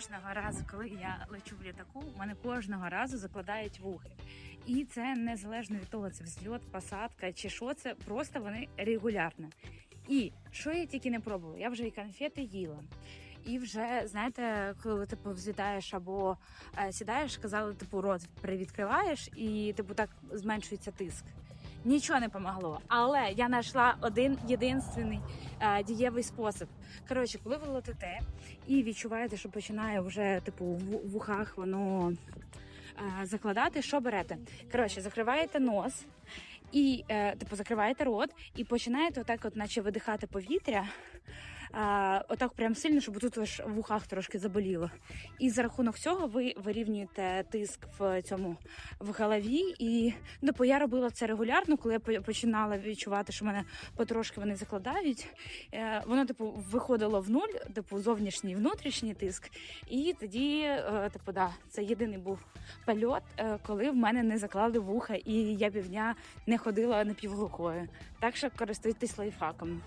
кожного разу, коли я лечу в літаку, у мене кожного разу закладають вухи. І це незалежно від того, це взльот, посадка чи що це, просто вони регулярно. І що я тільки не пробувала, я вже і конфети їла. І вже знаєте, коли типу взлітаєш або е, сідаєш, казали, типу, рот привідкриваєш, і типу так зменшується тиск. Нічого не помогло, але я знайшла один єдинственний е, дієвий спосіб. Коротше, коли ви летите і відчуваєте, що починає вже типу в, вухах воно е, закладати, що берете? Коротше, закриваєте нос і е, типу закриваєте рот і починаєте отак, от, наче видихати повітря. А, отак прям сильно, щоб тут аж в ухах трошки заболіло. І за рахунок цього ви вирівнюєте тиск в цьому в голові. І ну, типу, я робила це регулярно, коли я починала відчувати, що мене потрошки вони закладають. Е, воно, типу, виходило в нуль, типу, зовнішній внутрішній тиск. І тоді, е, типу, да, це єдиний був польот, е, коли в мене не заклали вуха, і я півдня не ходила напівглухою. Так що користуйтесь лайфхаком.